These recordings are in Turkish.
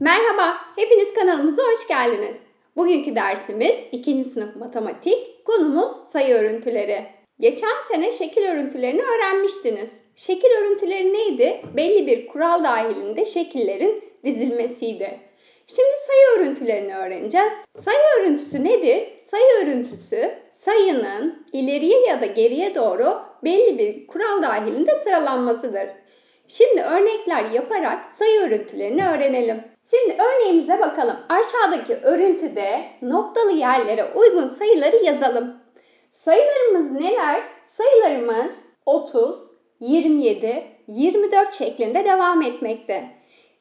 Merhaba, hepiniz kanalımıza hoş geldiniz. Bugünkü dersimiz 2. sınıf matematik, konumuz sayı örüntüleri. Geçen sene şekil örüntülerini öğrenmiştiniz. Şekil örüntüleri neydi? Belli bir kural dahilinde şekillerin dizilmesiydi. Şimdi sayı örüntülerini öğreneceğiz. Sayı örüntüsü nedir? Sayı örüntüsü sayının ileriye ya da geriye doğru belli bir kural dahilinde sıralanmasıdır. Şimdi örnekler yaparak sayı örüntülerini öğrenelim. Şimdi örneğimize bakalım. Aşağıdaki örüntüde noktalı yerlere uygun sayıları yazalım. Sayılarımız neler? Sayılarımız 30, 27, 24 şeklinde devam etmekte.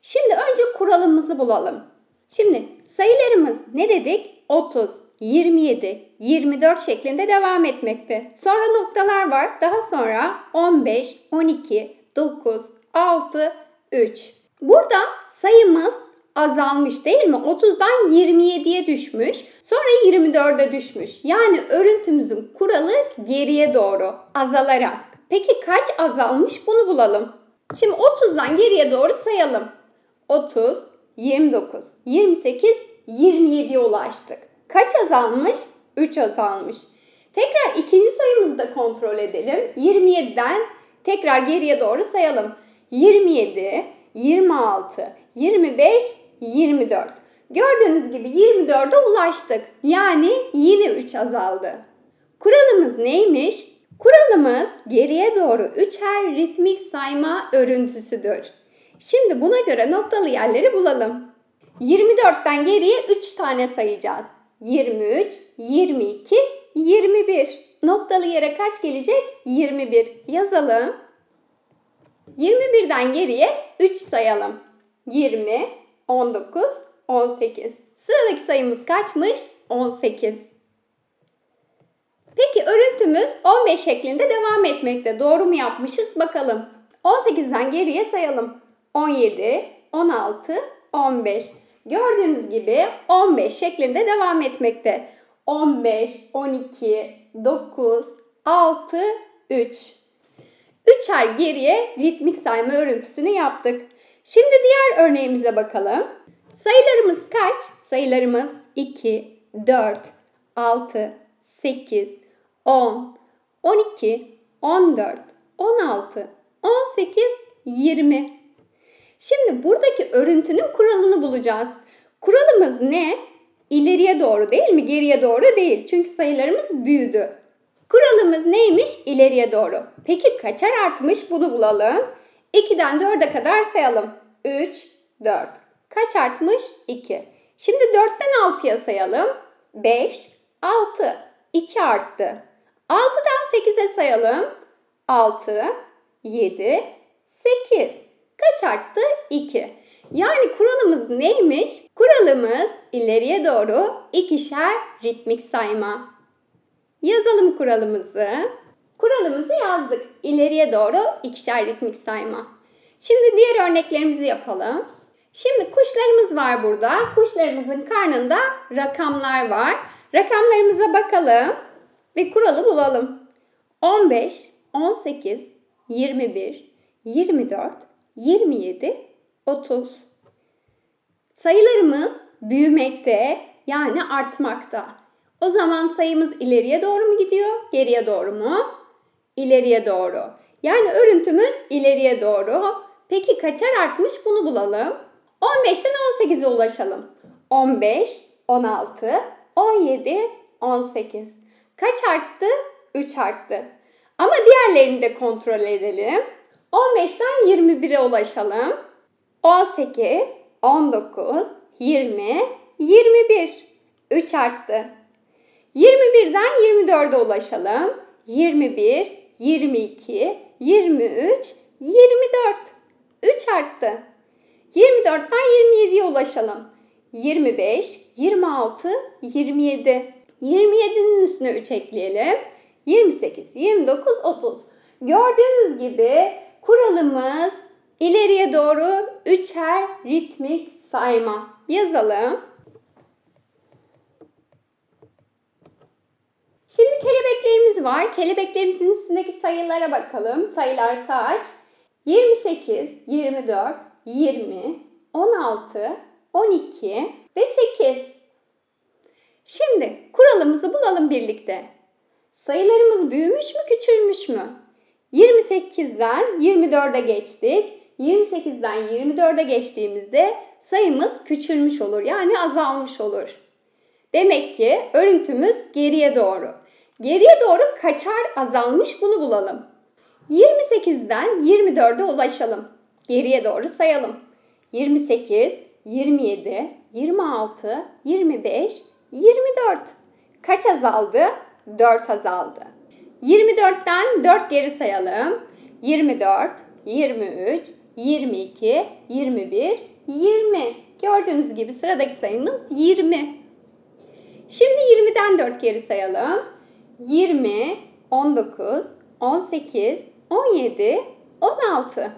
Şimdi önce kuralımızı bulalım. Şimdi sayılarımız ne dedik? 30, 27, 24 şeklinde devam etmekte. Sonra noktalar var. Daha sonra 15, 12, 9, 6, 3. Burada sayımız azalmış değil mi? 30'dan 27'ye düşmüş. Sonra 24'e düşmüş. Yani örüntümüzün kuralı geriye doğru azalarak. Peki kaç azalmış bunu bulalım. Şimdi 30'dan geriye doğru sayalım. 30, 29, 28, 27'ye ulaştık. Kaç azalmış? 3 azalmış. Tekrar ikinci sayımızı da kontrol edelim. 27'den tekrar geriye doğru sayalım. 27, 26, 25, 24. Gördüğünüz gibi 24'e ulaştık. Yani yine 3 azaldı. Kuralımız neymiş? Kuralımız geriye doğru üçer ritmik sayma örüntüsüdür. Şimdi buna göre noktalı yerleri bulalım. 24'ten geriye 3 tane sayacağız. 23, 22, 21. Noktalı yere kaç gelecek? 21. Yazalım. 21'den geriye 3 sayalım. 20, 19, 18. Sıradaki sayımız kaçmış? 18. Peki örüntümüz 15 şeklinde devam etmekte. Doğru mu yapmışız? Bakalım. 18'den geriye sayalım. 17, 16, 15. Gördüğünüz gibi 15 şeklinde devam etmekte. 15, 12, 9, 6, 3. Üçer geriye ritmik sayma örüntüsünü yaptık. Şimdi diğer örneğimize bakalım. Sayılarımız kaç? Sayılarımız 2, 4, 6, 8, 10, 12, 14, 16, 18, 20. Şimdi buradaki örüntünün kuralını bulacağız. Kuralımız ne? İleriye doğru değil mi? Geriye doğru değil. Çünkü sayılarımız büyüdü. Kuralımız neymiş? İleriye doğru. Peki kaçar artmış? Bunu bulalım. 2'den 4'e kadar sayalım. 3, 4. Kaç artmış? 2. Şimdi 4'ten 6'ya sayalım. 5, 6. 2 arttı. 6'dan 8'e sayalım. 6, 7, 8. Kaç arttı? 2. Yani kuralımız neymiş? Kuralımız ileriye doğru ikişer ritmik sayma. Yazalım kuralımızı. Kuralımızı yazdık. İleriye doğru ikişer ritmik sayma. Şimdi diğer örneklerimizi yapalım. Şimdi kuşlarımız var burada. Kuşlarımızın karnında rakamlar var. Rakamlarımıza bakalım ve kuralı bulalım. 15, 18, 21, 24, 27, 30. Sayılarımız büyümekte yani artmakta. O zaman sayımız ileriye doğru mu gidiyor, geriye doğru mu? İleriye doğru. Yani örüntümüz ileriye doğru. Peki kaçar artmış bunu bulalım. 15'ten 18'e ulaşalım. 15, 16, 17, 18. Kaç arttı? 3 arttı. Ama diğerlerini de kontrol edelim. 15'ten 21'e ulaşalım. 18, 19, 20, 21. 3 arttı. 21'den 24'e ulaşalım. 21, 22, 23, 24. 3 arttı. 24'ten 27'ye ulaşalım. 25, 26, 27. 27'nin üstüne 3 ekleyelim. 28, 29, 30. Gördüğünüz gibi kuralımız ileriye doğru üçer ritmik sayma. Yazalım. Şimdi kelebeklerimiz var. Kelebeklerimizin üstündeki sayılara bakalım. Sayılar kaç? 28, 24, 20, 16, 12 ve 8. Şimdi kuralımızı bulalım birlikte. Sayılarımız büyümüş mü küçülmüş mü? 28'den 24'e geçtik. 28'den 24'e geçtiğimizde sayımız küçülmüş olur. Yani azalmış olur. Demek ki örüntümüz geriye doğru. Geriye doğru kaçar azalmış bunu bulalım. 28'den 24'e ulaşalım. Geriye doğru sayalım. 28, 27, 26, 25, 24. Kaç azaldı? 4 azaldı. 24'ten 4 geri sayalım. 24, 23, 22, 21, 20. Gördüğünüz gibi sıradaki sayımız 20. Şimdi 20'den 4 geri sayalım. 20, 19, 18, 17, 16.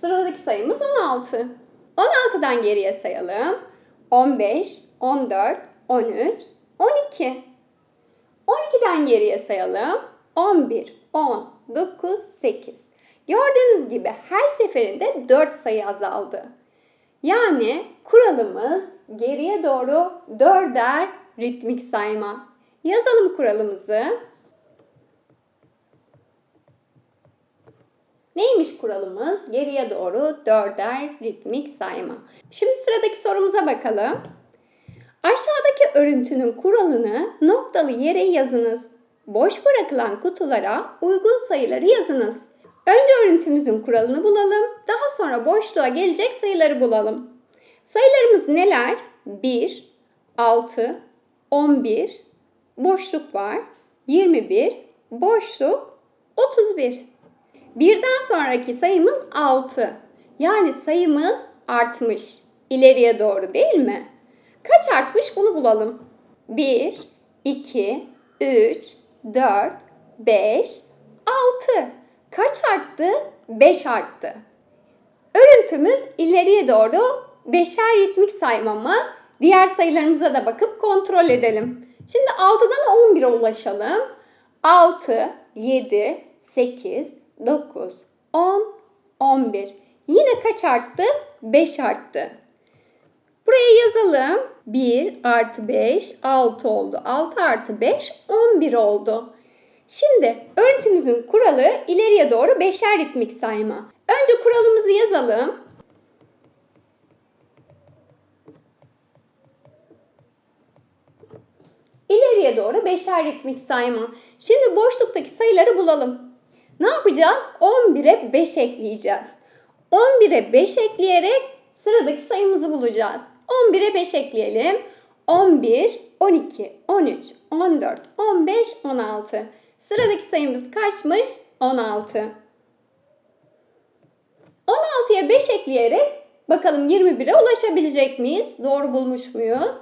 Sıradaki sayımız 16. 16'dan geriye sayalım. 15, 14, 13, 12. 12'den geriye sayalım. 11, 10, 9, 8. Gördüğünüz gibi her seferinde 4 sayı azaldı. Yani kuralımız geriye doğru 4'er ritmik sayma. Yazalım kuralımızı. Neymiş kuralımız? Geriye doğru 4'er ritmik sayma. Şimdi sıradaki sorumuza bakalım. Aşağıdaki örüntünün kuralını noktalı yere yazınız. Boş bırakılan kutulara uygun sayıları yazınız. Önce örüntümüzün kuralını bulalım. Daha sonra boşluğa gelecek sayıları bulalım. Sayılarımız neler? 1, 6, 11, boşluk var. 21, boşluk, 31. Birden sonraki sayımız 6. Yani sayımız artmış. İleriye doğru değil mi? Kaç artmış bunu bulalım. 1, 2, 3, 4, 5, 6. Kaç arttı? 5 arttı. Örüntümüz ileriye doğru beşer ritmik sayma mı? Diğer sayılarımıza da bakıp kontrol edelim. Şimdi 6'dan 11'e ulaşalım. 6, 7, 8, 9, 10, 11. Yine kaç arttı? 5 arttı. Buraya yazalım. 1 artı 5, 6 oldu. 6 artı 5, 11 oldu. Şimdi örüntümüzün kuralı ileriye doğru beşer ritmik sayma. Önce kuralımızı yazalım. İleriye doğru beşer ritmik sayma. Şimdi boşluktaki sayıları bulalım. Ne yapacağız? 11'e 5 ekleyeceğiz. 11'e 5 ekleyerek sıradaki sayımızı bulacağız. 11'e 5 ekleyelim. 11, 12, 13, 14, 15, 16. Sıradaki sayımız kaçmış? 16. 16'ya 5 ekleyerek bakalım 21'e ulaşabilecek miyiz? Doğru bulmuş muyuz?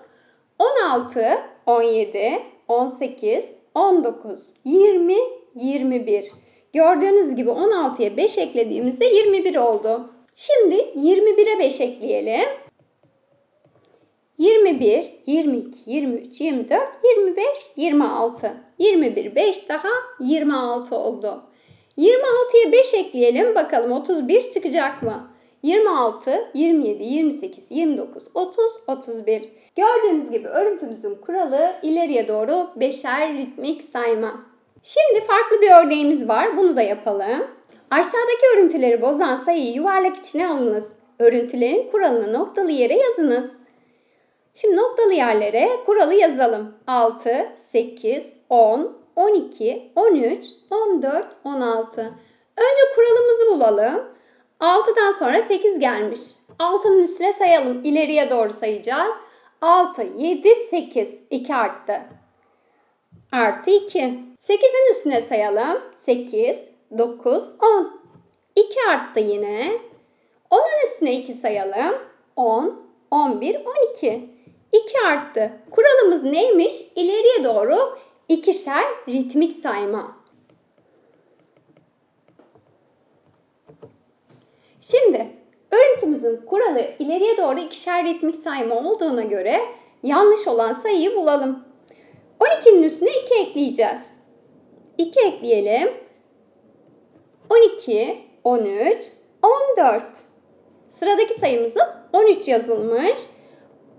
16, 17, 18, 19, 20, 21. Gördüğünüz gibi 16'ya 5 eklediğimizde 21 oldu. Şimdi 21'e 5 ekleyelim. 21, 22, 23, 24, 25, 26. 21, 5 daha 26 oldu. 26'ya 5 ekleyelim bakalım 31 çıkacak mı? 26, 27, 28, 29, 30, 31. Gördüğünüz gibi örüntümüzün kuralı ileriye doğru beşer ritmik sayma. Şimdi farklı bir örneğimiz var. Bunu da yapalım. Aşağıdaki örüntüleri bozan sayıyı yuvarlak içine alınız. Örüntülerin kuralını noktalı yere yazınız. Şimdi noktalı yerlere kuralı yazalım. 6, 8, 10, 12, 13, 14, 16. Önce kuralımızı bulalım. 6'dan sonra 8 gelmiş. 6'nın üstüne sayalım. İleriye doğru sayacağız. 6, 7, 8. 2 arttı. Artı 2. 8'in üstüne sayalım. 8, 9, 10. 2 arttı yine. 10'un üstüne 2 sayalım. 10, 11, 12. 2 arttı. Kuralımız neymiş? İleriye doğru ikişer ritmik sayma. Şimdi örüntümüzün kuralı ileriye doğru ikişer ritmik sayma olduğuna göre yanlış olan sayıyı bulalım. 12'nin üstüne 2 ekleyeceğiz. 2 ekleyelim. 12, 13, 14. Sıradaki sayımızın 13 yazılmış.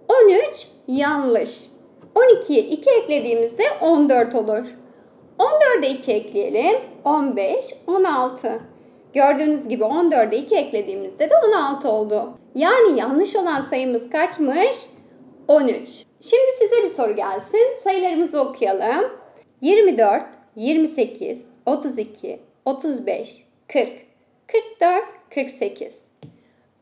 13 yanlış. 12'ye 2 eklediğimizde 14 olur. 14'e 2 ekleyelim. 15, 16. Gördüğünüz gibi 14'e 2 eklediğimizde de 16 oldu. Yani yanlış olan sayımız kaçmış? 13. Şimdi size bir soru gelsin. Sayılarımızı okuyalım. 24, 28, 32, 35, 40, 44, 48.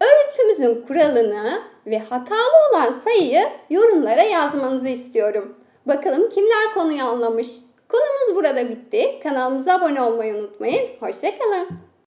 Örüntümüzün kuralını ve hatalı olan sayıyı yorumlara yazmanızı istiyorum. Bakalım kimler konuyu anlamış. Konumuz burada bitti. Kanalımıza abone olmayı unutmayın. Hoşçakalın.